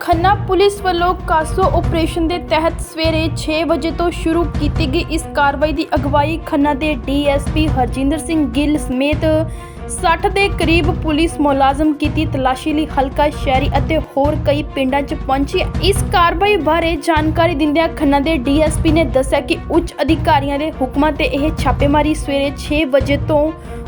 Khanna police ਵੱਲੋਂ CASO operation ਦੇ ਤਹਿਤ ਸਵੇਰੇ 6 ਵਜੇ ਤੋਂ ਸ਼ੁਰੂ ਕੀਤੀ ਗਈ ਇਸ ਕਾਰਵਾਈ ਦੀ ਅਗਵਾਈ ਖੰਨਾ ਦੇ ਡੀਐਸਪੀ ਹਰਜਿੰਦਰ ਸਿੰਘ ਗਿੱਲ ਸਮੇਤ 60 ਦੇ ਕਰੀਬ ਪੁਲਿਸ ਮੁਲਾਜ਼ਮ ਕੀਤੀ ਤਲਾਸ਼ੀ ਲਈ ਹਲਕਾ, ਸ਼ਹਿਰੀ ਅਤੇ ਹੋਰ ਕਈ ਪਿੰਡਾਂ 'ਚ ਪਹੁੰਚੀ। ਇਸ ਕਾਰਵਾਈ ਬਾਰੇ ਜਾਣਕਾਰੀ ਦਿੰਦਿਆਂ ਖੰਨਾ ਦੇ ਡੀਐਸਪੀ ਨੇ ਦੱਸਿਆ ਕਿ ਉੱਚ ਅਧਿਕਾਰੀਆਂ ਦੇ ਹੁਕਮਾਂ ਤੇ ਇਹ ਛਾਪੇਮਾਰੀ ਸਵੇਰੇ 6 ਵਜੇ ਤੋਂ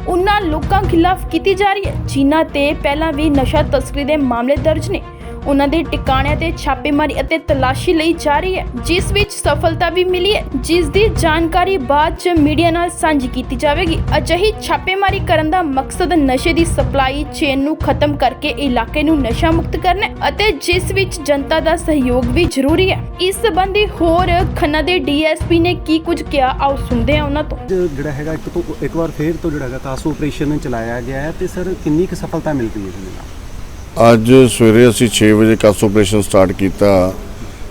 ਉਹਨਾਂ ਲੋਕਾਂ ਖਿਲਾਫ ਕੀਤੀ ਜਾ ਰਹੀ ਹੈ, ਜਿਨ੍ਹਾਂ ਤੇ ਪਹਿਲਾਂ ਵੀ ਨਸ਼ਾ ਤਸਕਰੀ ਦੇ ਮਾਮਲੇ ਦਰਜ ਨੇ। ਉਹਨਾਂ ਦੇ ਟਿਕਾਣਿਆਂ ਤੇ ਛਾਪੇਮਾਰੀ ਅਤੇ ਤਲਾਸ਼ੀ ਲਈ ਜਾ ਰਹੀ ਹੈ, ਜਿਸ ਵਿੱਚ ਸਫਲਤਾ ਵੀ ਮਿਲੀ ਹੈ, ਜਿਸ ਦੀ ਜਾਣਕਾਰੀ ਬਾਅਦ ਚ ਮੀਡੀਆ ਨਾਲ ਸਾਂਝੀ ਕੀਤੀ ਜਾਵੇਗੀ। ਅਜਿਹੀ ਛਾਪੇਮਾਰੀ ਕਰਨ ਦਾ ਮਕਸਦ ਨਸ਼ੇ ਦੀ ਸਪਲਾਈ ਚੇਨ ਨੂੰ ਖਤਮ ਕਰਕੇ ਇਲਾਕੇ ਨੂੰ ਨਸ਼ਾ ਮੁਕਤ ਕਰਨਾ ਅਤੇ ਜਿਸ ਵਿੱਚ ਜਨਤਾ ਦਾ ਸਹਿਯੋਗ ਵੀ ਜ਼ਰੂਰੀ ਹੈ। ਇਸ ਸੰਬੰਧੀ ਹੋਰ ਖੰਨਾ ਦੇ ਡੀਐਸਪੀ ਨੇ ਕੀ ਕੁਝ ਕਿਹਾ, ਆਓ ਸੁਣਦੇ ਹਾਂ ਉਹਨਾਂ ਤੋਂ। ਜਿਹੜਾ ਹੈਗਾ ਇੱਕ ਤੋਂ ਇੱਕ ਵਾਰ ਫੇਰ ਤੋਂ ਜਿਹੜਾ ਹੈਗਾ ਕਾਸੋ ਆਪਰੇਸ਼ਨ ਚਲਾਇਆ ਗਿਆ ਹੈ ਤੇ ਸਰ ਕਿੰਨੀ ਕੁ ਸਫਲਤਾ ਮਿਲ ਪਈ ਹੈ ਇਹਦੇ ਅੱਜ ਸਵੇਰੇ ਅਸੀਂ 6 ਵਜੇ ਕਾਸ ਆਪਰੇਸ਼ਨ ਸਟਾਰਟ ਕੀਤਾ।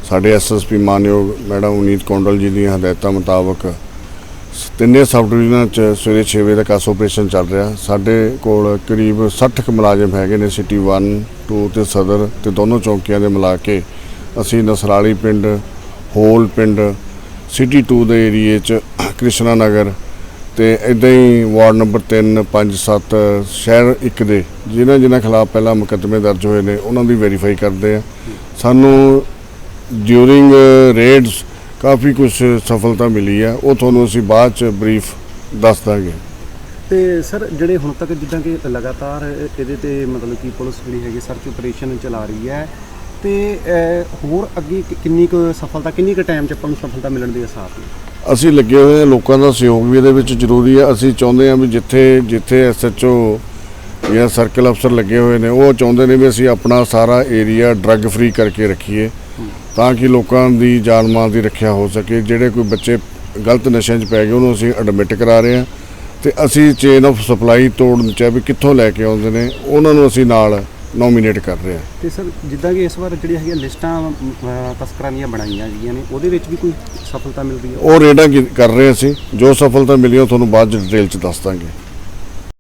ਸਾਡੇ ਐਸਐਸਪੀ ਮਾਨਯੋਗ ਮੈਡਮ ਉਨੀਤ ਕੌਂਡਲ ਜੀ ਦੀਆਂ ਹਦਾਇਤਾਂ ਮੁਤਾਬਕ ਸ- ਤਿੰਨੇ ਸਬ ਡਿਵੀਜ਼ਨਾਂ 'ਚ ਸਵੇਰੇ 6 ਵਜੇ ਦਾ ਕਾਸ ਆਪਰੇਸ਼ਨ ਚੱਲ ਰਿਹਾ। ਸਾਡੇ ਕੋਲ ਕਰੀਬ 60 ਕੁ ਮੁਲਾਜ਼ਮ ਹੈਗੇ ਨੇ ਸਿਟੀ 1 2 ਤੇ ਸਦਰ ਤੇ ਦੋਨੋਂ ਚੌਕੀਆਂ ਦੇ ਮਿਲਾ ਕੇ ਅਸੀਂ ਨਸਰਾਲੀ ਪਿੰਡ, ਹੋਲ ਪਿੰਡ ਸਿਟੀ 2 ਦੇ ਏਰੀਏ 'ਚ ਕ੍ਰਿਸ਼ਨਾ ਨਗਰ ਤੇ ਇਦਾਂ ਹੀ ਵਾਰਡ ਨੰਬਰ 3 5 7 ਸ਼ਹਿਰ ਇੱਕ ਦੇ, ਜਿਨ੍ਹਾਂ ਜਿਨ੍ਹਾਂ ਖਿਲਾਫ ਪਹਿਲਾਂ ਮੁਕੱਦਮੇ ਦਰਜ ਹੋਏ ਨੇ, ਉਹਨਾਂ ਦੀ ਵੈਰੀਫਾਈ ਕਰਦੇ ਆ। ਸਾਨੂੰ ਡਿਊਰਿੰਗ ਰੇਡਸ ਕਾਫੀ ਕੁਝ ਸਫਲਤਾ ਮਿਲੀ ਹੈ ਉਹ ਤੁਹਾਨੂੰ ਅਸੀਂ ਬਾਅਦ ਚ ਬਰੀਫ ਦੱਸ ਦਾਂਗੇ। ਤੇ ਸਰ, ਜਿਹੜੇ ਹੁਣ ਤੱਕ ਜਿੱਦਾਂ ਕਿ ਲਗਾਤਾਰ ਇਹਦੇ ਤੇ ਮਤਲਬ ਕਿ ਪੁਲਿਸ ਜਿਹੜੀ ਹੈਗੀ ਸਰਚ ਆਪਰੇਸ਼ਨ ਚਲਾ ਰਹੀ ਹੈ, ਤੇ ਹੋਰ ਅੱਗੇ ਕਿੰਨੀ ਕੁ ਸਫਲਤਾ, ਕਿੰਨੀ ਕੁ ਟਾਈਮ ਚ ਆਪਾਂ ਨੂੰ ਸਫਲਤਾ ਮਿਲਣ ਦੇ ਆਸਾਰ ਨੇ? ਅਸੀਂ ਲੱਗੇ ਹੋਏ ਹਾਂ, ਲੋਕਾਂ ਦਾ ਸਹਿਯੋਗ ਵੀ ਇਹਦੇ ਵਿੱਚ ਜ਼ਰੂਰੀ ਹੈ। ਅਸੀਂ ਚਾਹੁੰਦੇ ਹਾਂ ਵੀ ਜਿੱਥੇ ਜਿੱਥੇ ਐਸਐਚਓ ਜਾਂ ਸਰਕਲ ਅਫਸਰ ਲੱਗੇ ਹੋਏ ਨੇ, ਉਹ ਚਾਹੁੰਦੇ ਨੇ ਵੀ ਅਸੀਂ ਆਪਣਾ ਸਾਰਾ ਏਰੀਆ ਡਰੱਗ ਫ੍ਰੀ ਕਰਕੇ ਰੱਖੀਏ, ਤਾਂ ਕਿ ਲੋਕਾਂ ਦੀ ਜਾਨ ਮਾਲ ਦੀ ਰੱਖਿਆ ਹੋ ਸਕੇ। ਜਿਹੜੇ ਕੋਈ ਬੱਚੇ ਗਲਤ ਨਸ਼ਿਆਂ 'ਚ ਪੈ ਗਏ, ਉਹਨੂੰ ਅਸੀਂ ਐਡਮਿਟ ਕਰਾ ਰਹੇ ਹਾਂ। ਤੇ ਅਸੀਂ ਚੇਨ ਆਫ ਸਪਲਾਈ ਤੋੜਨ ਚ ਵੀ ਕਿੱਥੋਂ ਲੈ ਕੇ ਆਉਂਦੇ ਨੇ, ਉਹਨਾਂ ਨੂੰ ਅਸੀਂ ਨਾਲ ਨੋਮੀਨੇਟ ਕਰ ਰਹੇ ਹਾਂ। ਤੇ ਸਰ ਜਿੱਦਾਂ ਕਿ ਇਸ ਵਾਰ ਜਿਹੜੀ ਹੈਗੀ ਲਿਸਟਾਂ ਅਹ, ਤਸਕਰਾਂ ਦੀਆਂ ਬਣਾਈਆਂ ਗਈਆਂ ਨੇ ਉਹਦੇ ਵਿੱਚ ਵੀ ਕੋਈ ਸਫਲਤਾ ਮਿਲ ਰਹੀ ਹੈ? ਉਹ ਰੇਡਾਂ ਕੀ- ਕਰ ਰਹੇ ਅਸੀਂ। ਜੋ ਸਫਲਤਾ ਮਿਲੀ ਉਹ ਤੁਹਾਨੂੰ ਬਾਅਦ ਚ ਡਿਟੇਲ ਚ ਦੱਸ ਦਾਂਗੇ।